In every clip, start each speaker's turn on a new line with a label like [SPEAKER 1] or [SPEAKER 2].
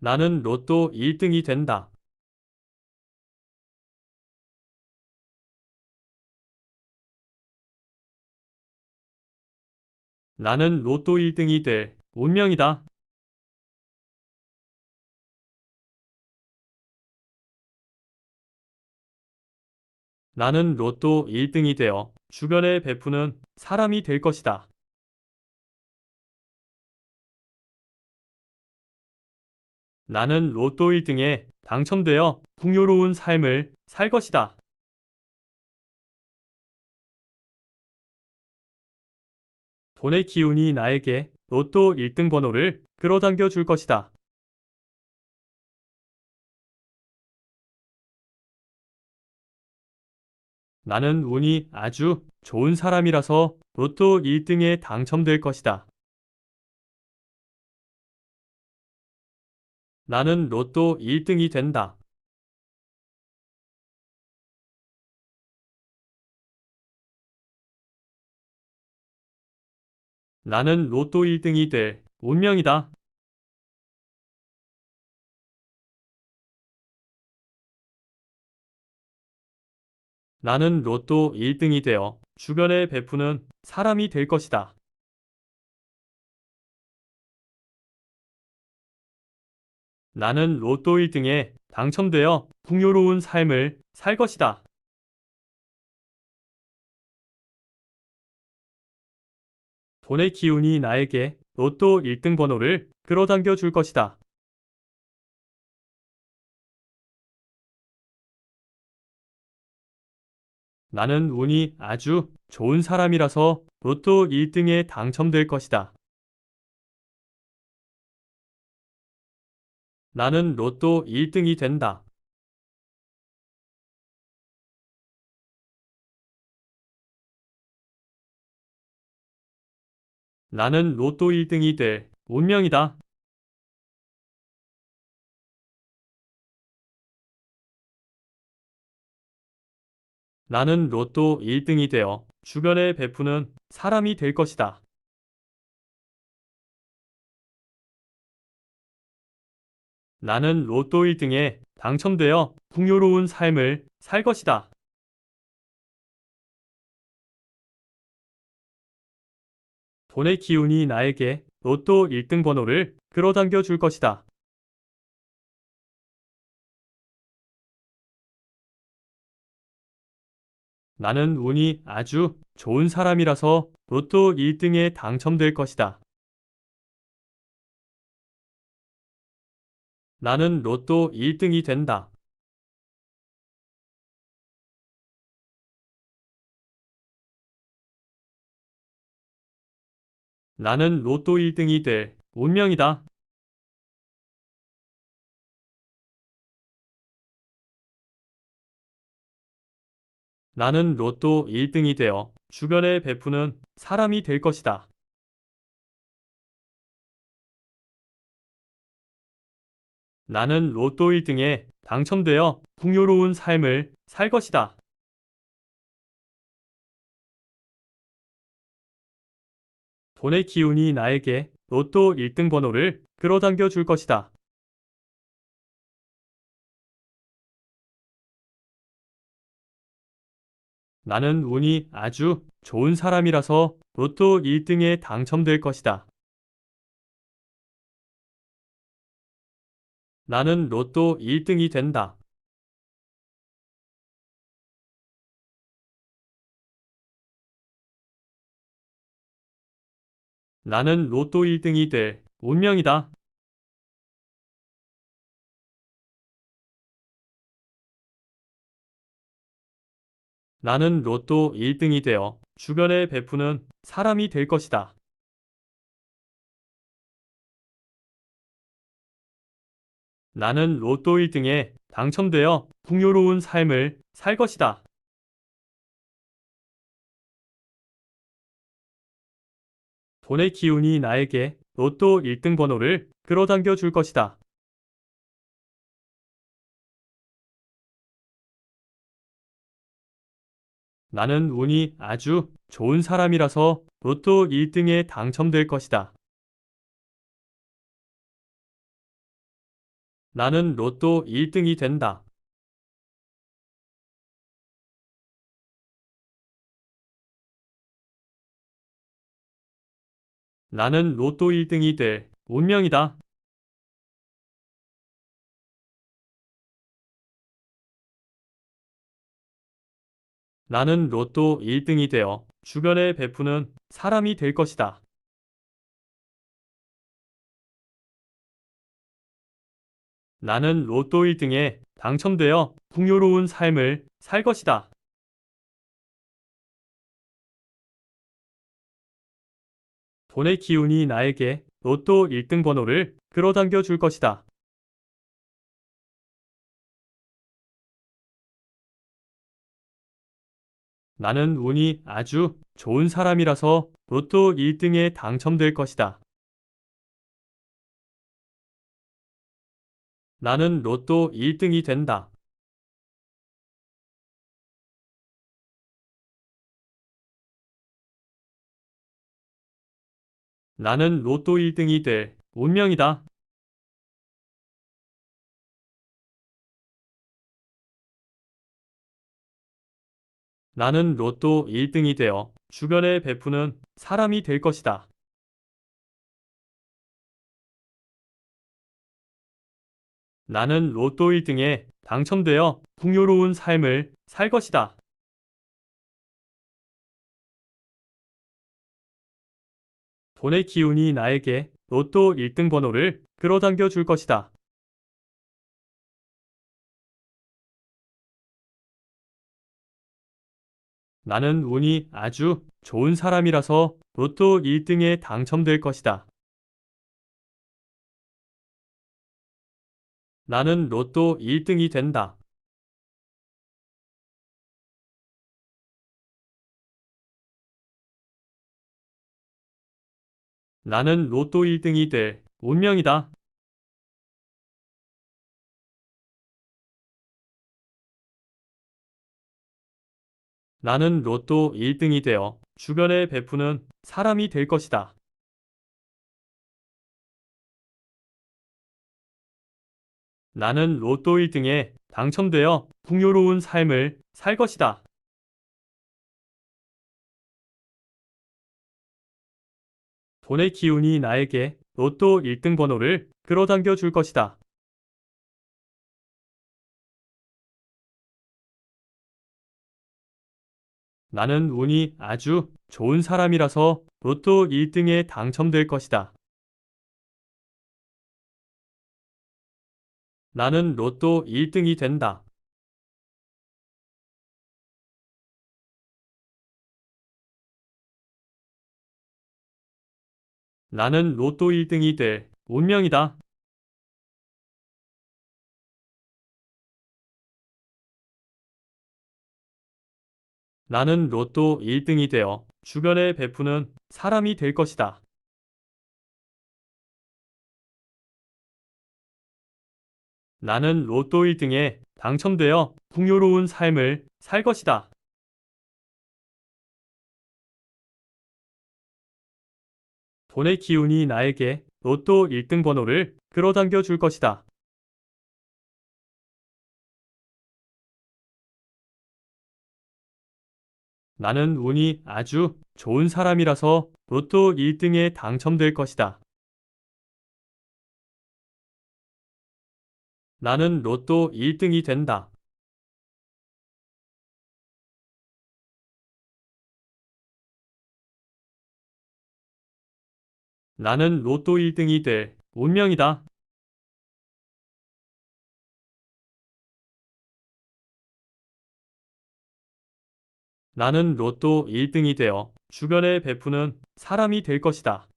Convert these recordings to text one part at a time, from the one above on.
[SPEAKER 1] 나는 로또 1등이 된다. 나는 로또 1등이 될 운명이다. 나는 로또 1등이 되어 주변에 베푸는 사람이 될 것이다. 나는 로또 1등에 당첨되어 풍요로운 삶을 살 것이다. 돈의 기운이 나에게 로또 1등 번호를 끌어당겨 줄 것이다. 나는 운이 아주 좋은 사람이라서 로또 1등에 당첨될 것이다. 나는 로또 1등이 된다. 나는 로또 1등이 될 운명이다. 나는 로또 1등이 되어 주변에 베푸는 사람이 될 것이다. 나는 로또 1등에 당첨되어 풍요로운 삶을 살 것이다. 돈의 기운이 나에게 로또 1등 번호를 끌어당겨 줄 것이다. 나는 운이 아주 좋은 사람이라서 로또 1등에 당첨될 것이다. 나는 로또 1등이 된다. 나는 로또 1등이 될 운명이다. 나는 로또 1등이 되어 주변에 베푸는 사람이 될 것이다. 나는 로또 1등에 당첨되어 풍요로운 삶을 살 것이다. 돈의 기운이 나에게 로또 1등 번호를 끌어당겨 줄 것이다. 나는 운이 아주 좋은 사람이라서 로또 1등에 당첨될 것이다. 나는 로또 1등이 된다. 나는 로또 1등이 될 운명이다. 나는 로또 1등이 되어 주변에 베푸는 사람이 될 것이다. 나는 로또 1등에 당첨되어 풍요로운 삶을 살 것이다. 돈의 기운이 나에게 로또 1등 번호를 끌어당겨 줄 것이다. 나는 운이 아주 좋은 사람이라서 로또 1등에 당첨될 것이다. 나는 로또 1등이 된다. 나는 로또 1등이 될 운명이다. 나는 로또 1등이 되어 주변에 베푸는 사람이 될 것이다. 나는 로또 1등에 당첨되어 풍요로운 삶을 살 것이다. 돈의 기운이 나에게 로또 1등 번호를 끌어당겨 줄 것이다. 나는 운이 아주 좋은 사람이라서 로또 1등에 당첨될 것이다. 나는 로또 1등이 된다. 나는 로또 1등이 될 운명이다. 나는 로또 1등이 되어 주변에 베푸는 사람이 될 것이다. 나는 로또 1등에 당첨되어 풍요로운 삶을 살 것이다. 돈의 기운이 나에게 로또 1등 번호를 끌어당겨 줄 것이다. 나는 운이 아주 좋은 사람이라서 로또 1등에 당첨될 것이다. 나는 로또 1등이 된다. 나는 로또 1등이 될 운명이다. 나는 로또 1등이 되어 주변에 베푸는 사람이 될 것이다. 나는 로또 1등에 당첨되어 풍요로운 삶을 살 것이다. 돈의 기운이 나에게 로또 1등 번호를 끌어당겨 줄 것이다. 나는 운이 아주 좋은 사람이라서 로또 1등에 당첨될 것이다. 나는 로또 1등이 된다. 나는 로또 1등이 될 운명이다. 나는 로또 1등이 되어 주변에 베푸는 사람이 될 것이다. 나는 로또 1등에 당첨되어 풍요로운 삶을 살 것이다. 돈의 기운이 나에게 로또 1등 번호를 끌어당겨 줄 것이다. 나는 운이 아주 좋은 사람이라서 로또 1등에 당첨될 것이다. 나는 로또 1등이 된다. 나는 로또 1등이 될 운명이다. 나는 로또 1등이 되어 주변에 베푸는 사람이 될 것이다. 나는 로또 1등에 당첨되어 풍요로운 삶을 살 것이다. 돈의 기운이 나에게 로또 1등 번호를 끌어당겨 줄 것이다. 나는 운이 아주 좋은 사람이라서 로또 1등에 당첨될 것이다. 나는 로또 1등이 된다. 나는 로또 1등이 될 운명이다. 나는 로또 1등이 되어 주변에 베푸는 사람이 될 것이다.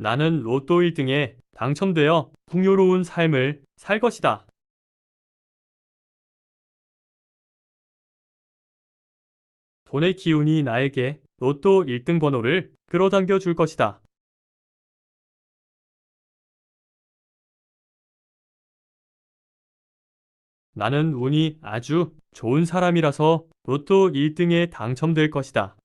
[SPEAKER 1] 나는 로또 1등에 당첨되어 풍요로운 삶을 살 것이다. 돈의 기운이 나에게 로또 1등 번호를 끌어당겨 줄 것이다. 나는 운이 아주 좋은 사람이라서 로또 1등에 당첨될 것이다.